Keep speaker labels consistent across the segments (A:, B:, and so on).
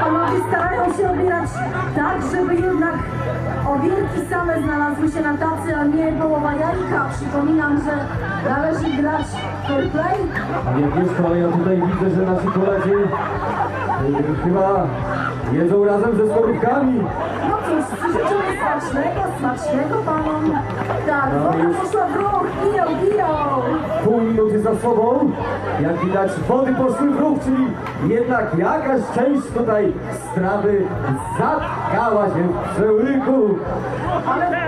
A: panowie starają się obierać tak, żeby jednak owierki same znalazły się na tacy, a nie połowa jajka. Przypominam, że należy grać fair play.
B: Panie ale ja tutaj widzę, że nasi koledzy chyba jedzą razem ze skorupkami.
A: No cóż, życzymy smacznego, smacznego panom. Tak,
B: No
A: woda
B: już.
A: poszła w ruch, biją, biją.
B: Pół minuty za sobą. Jak widać, wody poszły w ruch, czyli jednak jakaś część tutaj strawy zatkała się w przełyku.
A: Ale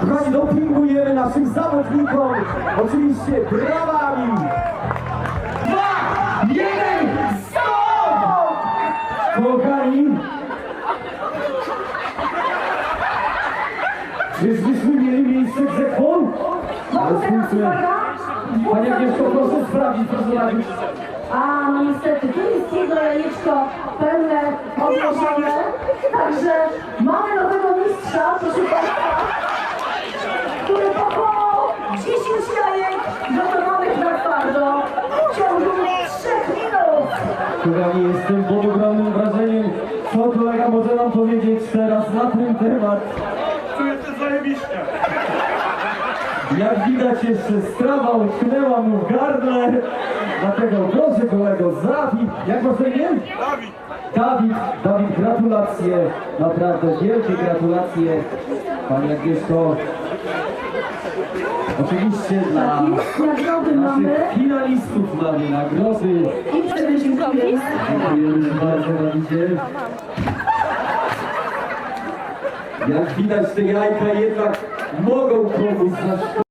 B: Kochani, dopingujemy naszym zawodnikom. Oczywiście brawami. Dwa, jeden, stop! Kochani, czyżbyśmy mieli miejsce w
A: no
B: Ale
A: teraz
B: spójrzmy.
A: uwaga.
B: Panie Agnieszko, proszę sprawdzić, proszę radzić.
A: A, no niestety, tu jest jedno jajeczko pełne, odłożone. Także mamy nowego mistrza, proszę Państwa, który pokonał 10 jajek gotowanych na twardo w ciągu 3 minut.
B: Kochani, jestem pod ogromnym wrażeniem. Co kolega może nam powiedzieć teraz na ten temat?
C: Czuję się zajebiście.
B: Jak widać jeszcze strawa utknęła mu w gardle. Dlatego proszę kolego, zapij. Jak masz na imię?
C: Dawid,
B: Dawid, Dawid, gratulacje. Naprawdę wielkie gratulacje. Pani Agnieszko. Oczywiście dla
A: nagrody mamy
B: naszych finalistów mamy nagrody.
A: i przede wszystkim
B: Dziękujemy bardzo Dawidzie. Jak widać te jajka jednak mogą komuś zaszkodzić.